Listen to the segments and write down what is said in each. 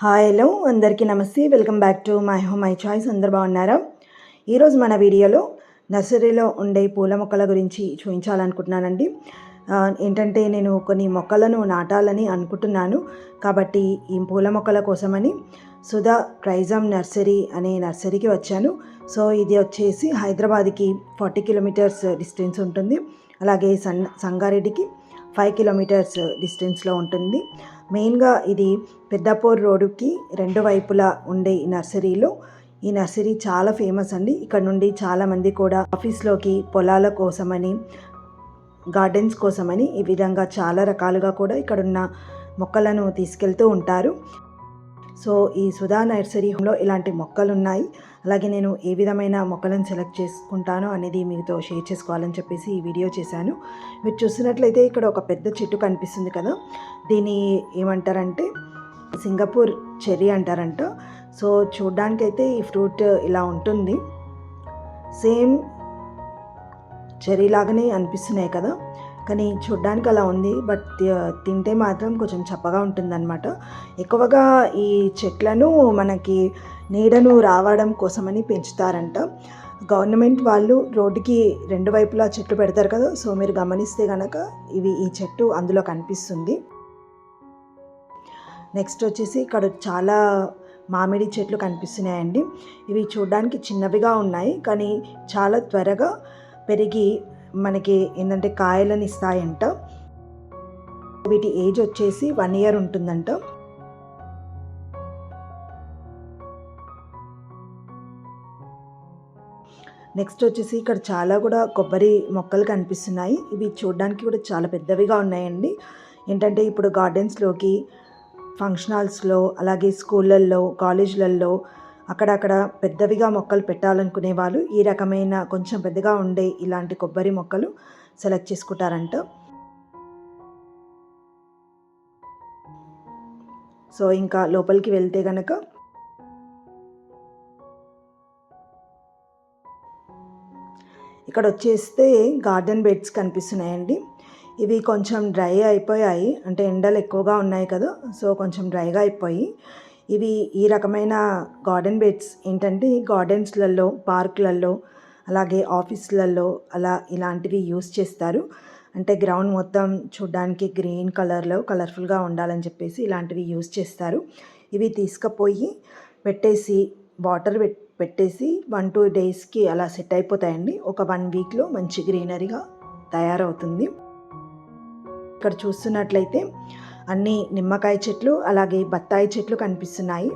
Hi hello అందరికీ నమస్తే. Welcome back to my home my choice అందరు బాగున్నారా? ఈరోజు మన వీడియోలో నర్సరీలో ఉండే పూల మొక్కల గురించి చూపించాలనుకుంటున్నానండి. ఏంటంటే నేను కొన్ని మొక్కలను నాటాలని అనుకుంటున్నాను. కాబట్టి ఈ పూల మొక్కల కోసమని సుధా ట్రైజమ్ నర్సరీ అనే నర్సరీకి వచ్చాను. సో ఇది వచ్చేసి హైదరాబాద్కి ఫార్టీ కిలోమీటర్స్ డిస్టెన్స్ ఉంటుంది. అలాగే సన్ సంగారెడ్డికి ఫైవ్ కిలోమీటర్స్ డిస్టెన్స్లో ఉంటుంది. మెయిన్గా ఇది పెద్దపూర్ రోడ్డుకి రెండు వైపులా ఉండే ఈ నర్సరీలో. ఈ నర్సరీ చాలా ఫేమస్ అండి. ఇక్కడ నుండి చాలామంది కూడా ఆఫీస్లోకి పొలాల కోసమని గార్డెన్స్ కోసమని ఈ విధంగా చాలా రకాలుగా కూడా ఇక్కడున్న మొక్కలను తీసుకెళ్తూ ఉంటారు. సో ఈ సుధా నర్సరీలో ఇలాంటి మొక్కలు ఉన్నాయి అలాగే నేను ఏ విధమైన మొక్కలను సెలెక్ట్ చేసుకుంటానో అనేది మీతో షేర్ చేసుకోవాలని చెప్పేసి ఈ వీడియో చేశాను. మీరు చూసినట్లయితే ఇక్కడ ఒక పెద్ద చెట్టు కనిపిస్తుంది కదా. దీన్ని ఏమంటారంటే సింగపూర్ చెర్రీ అంటారంట. సో చూడ్డానికైతే ఈ ఫ్రూట్ ఇలా ఉంటుంది. సేమ్ చెర్రీ లాగానే అనిపిస్తున్నాయి కదా. కానీ చూడ్డానికి అలా ఉంది. బట్ తింటే మాత్రం కొంచెం చప్పగా ఉంటుందన్నమాట. ఎక్కువగా ఈ చెట్లను మనకి నీడను రావడం కోసమని పెంచుతారంట. గవర్నమెంట్ వాళ్ళు రోడ్డుకి రెండు వైపులా చెట్లు పెడతారు కదా సో మీరు గమనిస్తే కనుక ఇవి ఈ చెట్టు అందులో కనిపిస్తుంది. నెక్స్ట్ వచ్చేసి ఇక్కడ చాలా మామిడి చెట్లు కనిపిస్తున్నాయండి. ఇవి చూడడానికి చిన్నవిగా ఉన్నాయి కానీ చాలా త్వరగా పెరిగి మనకి ఏంటంటే కాయలను ఇస్తాయంట. వీటి ఏజ్ వచ్చేసి వన్ ఇయర్ ఉంటుందంట. నెక్స్ట్ వచ్చేసి ఇక్కడ చాలా కూడా కొబ్బరి మొక్కలు కనిపిస్తున్నాయి. ఇవి చూడడానికి కూడా చాలా పెద్దవిగా ఉన్నాయండి. ఏంటంటే ఇప్పుడు గార్డెన్స్లోకి ఫంక్షన్ హాల్స్లో అలాగే స్కూళ్ళల్లో కాలేజీలల్లో అక్కడక్కడ పెద్దవిగా మొక్కలు పెట్టాలనుకునే వాళ్ళు ఈ రకమైన కొంచెం పెద్దగా ఉండే ఇలాంటి కొబ్బరి మొక్కలు సెలెక్ట్ చేసుకుంటారంట. సో ఇంకా లోపలికి వెళ్తే గనక ఇక్కడ వచ్చేస్తే గార్డెన్ బెడ్స్ కనిపిస్తున్నాయండి. ఇవి కొంచెం డ్రై అయిపోయాయి. అంటే ఎండలు ఎక్కువగా ఉన్నాయి కదా సో కొంచెం డ్రైగా అయిపోయి ఇవి ఈ రకమైన గార్డెన్ బెడ్స్ ఏంటంటే గార్డెన్స్లలో పార్కులలో అలాగే ఆఫీసులలో అలా ఇలాంటివి యూస్ చేస్తారు. అంటే గ్రౌండ్ మొత్తం చూడ్డానికి గ్రీన్ కలర్లో కలర్ఫుల్గా ఉండాలని చెప్పేసి ఇలాంటివి యూస్ చేస్తారు. ఇవి తీసుకుపోయి పెట్టేసి వాటర్ పెట్ పెట్టేసి వన్ టూ డేస్కి అలా సెట్ అయిపోతాయండి. ఒక వన్ వీక్లో మంచి గ్రీనరీగా తయారవుతుంది. ఇక్కడ చూస్తున్నట్లయితే అన్ని నిమ్మకాయ చెట్లు అలాగే బత్తాయి చెట్లు కనిపిస్తున్నాయి.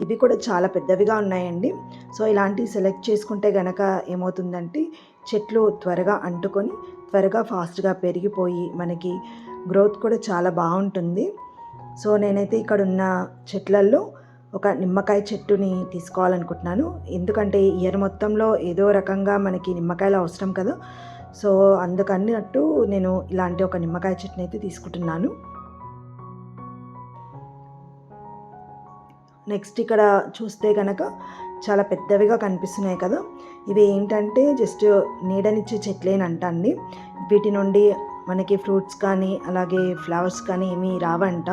ఇవి కూడా చాలా పెద్దవిగా ఉన్నాయండి. సో ఇలాంటివి సెలెక్ట్ చేసుకుంటే గనక ఏమవుతుందంటే చెట్లు త్వరగా అంటుకొని త్వరగా ఫాస్ట్గా పెరిగిపోయి మనకి గ్రోత్ కూడా చాలా బాగుంటుంది. సో నేనైతే ఇక్కడ ఉన్న చెట్లల్లో ఒక నిమ్మకాయ చెట్టుని తీసుకోవాలనుకుంటున్నాను. ఎందుకంటే ఇయర్ మొత్తంలో ఏదో రకంగా మనకి నిమ్మకాయలు అవసరం కదా. సో అందుకన్నట్టు నేను ఇలాంటి ఒక నిమ్మకాయ చెట్టుని అయితే తీసుకుంటున్నాను. నెక్స్ట్ ఇక్కడ చూస్తే కనుక చాలా పెద్దవిగా కనిపిస్తున్నాయి కదా. ఇవి ఏంటంటే జస్ట్ నీడనిచ్చే చెట్లేనంట అండి. వీటి నుండి మనకి ఫ్రూట్స్ కానీ అలాగే ఫ్లవర్స్ కానీ ఏమీ రావంట.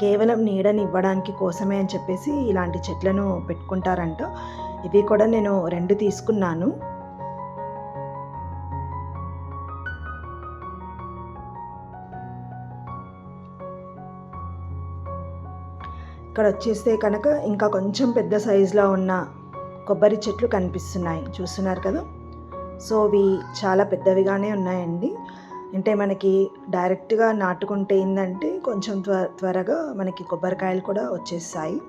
కేవలం నీడని ఇవ్వడానికి కోసమే అని చెప్పేసి ఇలాంటి చెట్లను పెట్టుకుంటారంట. ఇవి కూడా నేను రెండు తీసుకున్నాను. ఇక్కడ వచ్చేస్తే కనుక ఇంకా కొంచెం పెద్ద సైజులో ఉన్న కొబ్బరి చెట్లు కనిపిస్తున్నాయి. చూస్తున్నారు కదా? సో ఇవి చాలా పెద్దవిగానే ఉన్నాయండి. అంటే మనకి డైరెక్ట్గా నాటుకుంటే ఏంటంటే కొంచెం త్వ త్వరగా మనకి కొబ్బరికాయలు కూడా వచ్చేస్తాయి.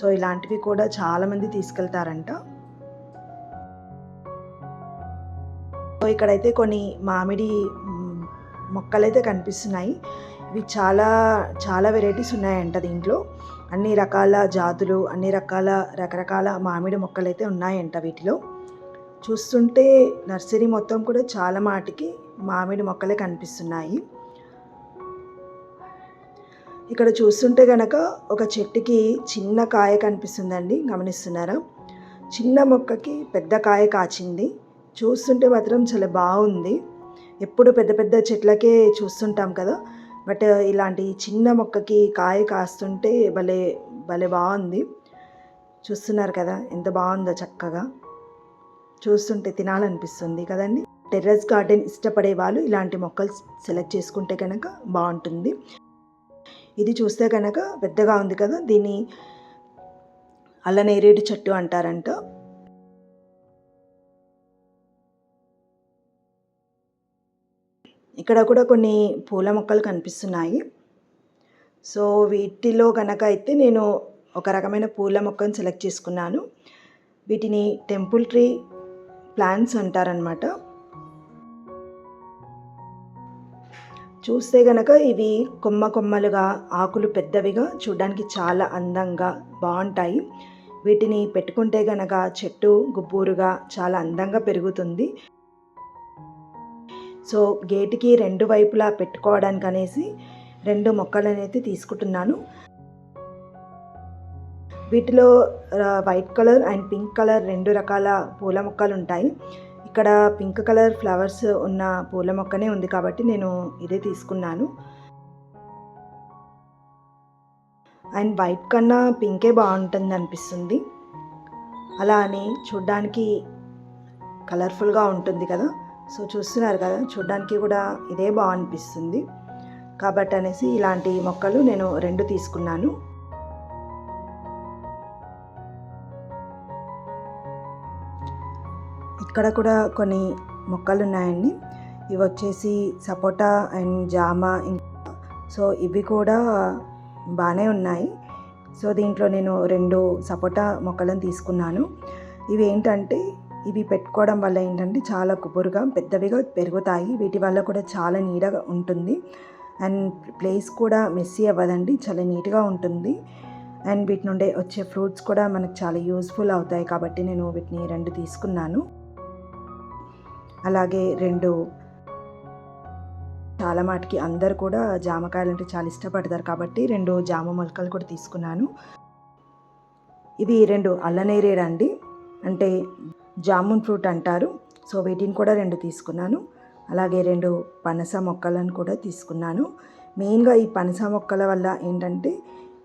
సో ఇలాంటివి కూడా చాలామంది తీసుకెళ్తారంట. సో ఇక్కడైతే కొన్ని మామిడి మొక్కలైతే కనిపిస్తున్నాయి. ఇవి చాలా చాలా వెరైటీస్ ఉన్నాయంట దీంట్లో. అన్ని రకాల జాతులు అన్ని రకాల రకరకాల మామిడి మొక్కలు అయితే ఉన్నాయంట వీటిలో. చూస్తుంటే నర్సరీ మొత్తం కూడా చాలా మాటికి మామిడి మొక్కలే కనిపిస్తున్నాయి. ఇక్కడ చూస్తుంటే గనక ఒక చెట్టుకి చిన్న కాయ కనిపిస్తుందండి గమనిస్తున్నారా? చిన్న మొక్కకి పెద్ద కాయ కాచింది. చూస్తుంటే మాత్రం చాలా బాగుంది. ఎప్పుడు పెద్ద పెద్ద చెట్లకే చూస్తుంటాం కదా బట్ ఇలాంటి చిన్న మొక్కకి కాయ కాస్తుంటే భలే భలే బాగుంది. చూస్తున్నారు కదా ఎంత బాగుందో చక్కగా. చూస్తుంటే తినాలనిపిస్తుంది కదండి. టెర్రస్ గార్డెన్ ఇష్టపడే వాళ్ళు ఇలాంటి మొక్కలు సెలెక్ట్ చేసుకుంటే కనుక బాగుంటుంది. ఇది చూస్తే కనుక పెద్దగా ఉంది కదా దీన్ని అల్లనేరేడు చెట్టు అంటారంట. ఇక్కడ కూడా కొన్ని పూల మొక్కలు కనిపిస్తున్నాయి. సో వీటిలో కనుక అయితే నేను ఒక రకమైన పూల మొక్కను సెలెక్ట్ చేసుకున్నాను. వీటిని టెంపుల్ ట్రీ ప్లాంట్స్ అంటారనమాట చూస్తే గనక ఇవి కొమ్మ కొమ్మలుగా ఆకులు పెద్దవిగా చూడడానికి చాలా అందంగా బాగుంటాయి. వీటిని పెట్టుకుంటే గనక చెట్టు గుబ్బూరుగా చాలా అందంగా పెరుగుతుంది. సో గేటుకి రెండు వైపులా పెట్టుకోవడానికి అనేసి రెండు మొక్కలు అనేది తీసుకుంటున్నాను. వీటిలో white colour and pink colour రెండు రకాల పూల మొక్కలు ఉంటాయి ఇక్కడ పింక్ కలర్ ఫ్లవర్స్ ఉన్న పూల మొక్కనే ఉంది కాబట్టి నేను ఇదే తీసుకున్నాను. అండ్ వైట్ కన్నా పింకే బాగుంటుంది అనిపిస్తుంది అలా అని చూడ్డానికి కలర్ఫుల్గా ఉంటుంది కదా. సో చూస్తున్నారు కదా చూడడానికి కూడా ఇదే బాగా అనిపిస్తుంది కాబట్టి అనేసి ఇలాంటి మొక్కలు నేను రెండు తీసుకున్నాను. ఇక్కడ కూడా కొన్ని మొక్కలు ఉన్నాయండి ఇవి వచ్చేసి సపోటా అండ్ జామ ఇంకా. సో ఇవి కూడా బాగానే ఉన్నాయి. సో దీంట్లో నేను రెండు సపోటా మొక్కలను తీసుకున్నాను. ఇవి ఏంటంటే ఇవి పెట్టుకోవడం వల్ల ఏంటంటే చాలా గుబురుగా పెద్దవిగా పెరుగుతాయి. వీటి వల్ల కూడా చాలా నీడగా ఉంటుంది. అండ్ ప్లేస్ కూడా మెస్సీ అవ్వదండి. చాలా నీట్గా ఉంటుంది. అండ్ వీటి నుండి వచ్చే ఫ్రూట్స్ కూడా మనకు చాలా యూస్ఫుల్ అవుతాయి కాబట్టి నేను వీటిని రెండు తీసుకున్నాను. అలాగే రెండు చాలా మాటికి అందరు కూడా జామకాయలు అంటే చాలా ఇష్టపడతారు కాబట్టి రెండు జామ మొలకలు కూడా తీసుకున్నాను. ఇవి రెండు అల్లనేరేడండి అంటే జామున్ ఫ్రూట్ అంటారు. సో వీటిని కూడా రెండు తీసుకున్నాను. అలాగే రెండు పనస మొక్కలను కూడా తీసుకున్నాను. మెయిన్గా ఈ పనస మొక్కల వల్ల ఏంటంటే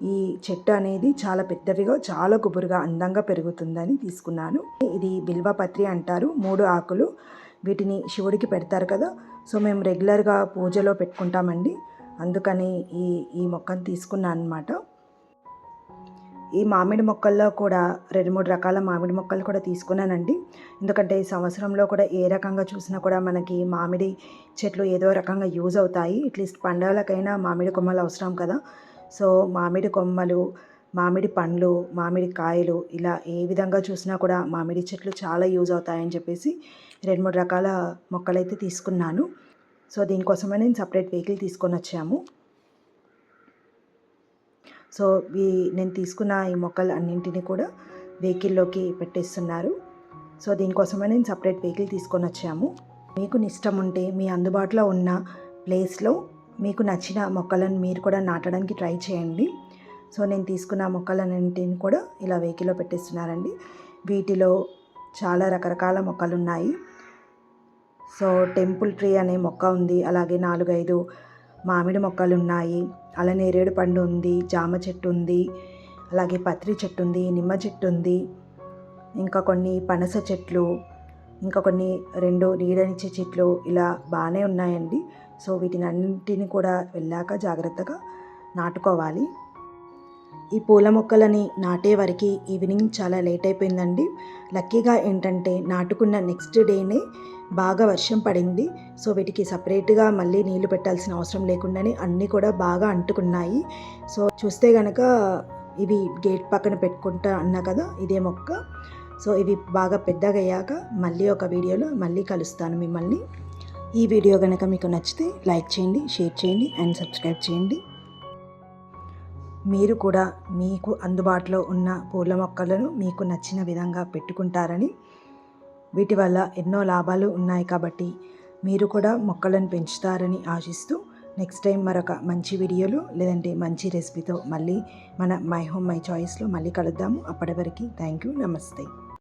ఈ చెట్టు అనేది చాలా పెద్దవిగా చాలా గుబురుగా అందంగా పెరుగుతుందని తీసుకున్నాను. ఇది బిల్వపత్రి అంటారు. మూడు ఆకులు వీటిని శివుడికి పెడతారు కదా. సో మేము రెగ్యులర్గా పూజలో పెట్టుకుంటామండి. అందుకని ఈ ఈ మొక్కను తీసుకున్నాను అనమాట ఈ మామిడి మొక్కల్లో కూడా రెండు మూడు రకాల మామిడి మొక్కలు కూడా తీసుకున్నానండి. ఎందుకంటే ఈ సంవత్సరంలో కూడా ఏ రకంగా చూసినా కూడా మనకి మామిడి చెట్లు ఏదో రకంగా యూజ్ అవుతాయి. అట్లీస్ట్ పండుగలకైనా మామిడి కొమ్మలు అవసరం కదా. సో మామిడి కొమ్మలు మామిడి పండ్లు మామిడి కాయలు ఇలా ఏ విధంగా చూసినా కూడా మామిడి చెట్లు చాలా యూజ్ అవుతాయని చెప్పేసి రెండు మూడు రకాల మొక్కలైతే తీసుకున్నాను. సో దీనికోసమే నేను సపరేట్ వెహికల్ తీసుకొని వచ్చాము. సో ఈ నేను తీసుకున్న ఈ మొక్కలు అన్నింటినీ కూడా వెహికల్లోకి పెట్టేస్తున్నారు. సో దీనికోసమే నేను సపరేట్ వెహికల్ తీసుకొని వచ్చాము. మీకు ఇష్టం ఉంటే మీ అందుబాటులో ఉన్న ప్లేస్లో మీకు నచ్చిన మొక్కలను మీరు కూడా నాటడానికి ట్రై చేయండి. సో నేను తీసుకున్న మొక్కలన్నింటిని కూడా ఇలా వెహికల్లో పెట్టేస్తున్నారండి. వీటిలో చాలా రకరకాల మొక్కలు ఉన్నాయి. సో టెంపుల్ ట్రీ అనే మొక్క ఉంది. అలాగే నాలుగైదు మామిడి మొక్కలు ఉన్నాయి. అలా నేరేడు పండు ఉంది జామ చెట్టు ఉంది అలాగే పత్రి చెట్టు ఉంది నిమ్మ చెట్టు ఉంది ఇంకా కొన్ని పనస చెట్లు ఇంకా కొన్ని రెండు నీడనిచ్చే చెట్లు ఇలా బాగానే ఉన్నాయండి. సో వీటిని అన్నింటిని కూడా వెళ్ళాక జాగ్రత్తగా నాటుకోవాలి. ఈ పూల మొక్కలని నాటే వరకు ఈవినింగ్ చాలా లేట్ అయిపోయిందండి. లక్కీగా ఏంటంటే నాటుకున్న నెక్స్ట్ డేనే బాగా వర్షం పడింది. సో వీటికి సపరేట్గా మళ్ళీ నీళ్ళు పెట్టాల్సిన అవసరం లేకుండానే అన్నీ కూడా బాగా అంటుకున్నాయి. సో చూస్తే కనుక ఇవి గేట్ పక్కన పెట్టుకుంటా అన్నా కదా ఇదే మొక్క. సో ఇవి బాగా పెద్దగయ్యాక మళ్ళీ ఒక వీడియోలో మళ్ళీ కలుస్తాను మిమ్మల్ని. ఈ వీడియో కనుక మీకు నచ్చితే లైక్ చేయండి షేర్ చేయండి అండ్ సబ్స్క్రైబ్ చేయండి. మీరు కూడా మీకు అందుబాటులో ఉన్న పూల మొక్కలను మీకు నచ్చిన విధంగా పెట్టుకుంటారని వీటి వల్ల ఎన్నో లాభాలు ఉన్నాయి కాబట్టి మీరు కూడా మొక్కలను పెంచుతారని ఆశిస్తూ నెక్స్ట్ టైం మరొక మంచి వీడియోలు లేదంటే మంచి రెసిపీతో మళ్ళీ మన మై హోమ్ మై చాయిస్లో మళ్ళీ కలుద్దాము. అప్పటి వరకు థ్యాంక్ యూ నమస్తే.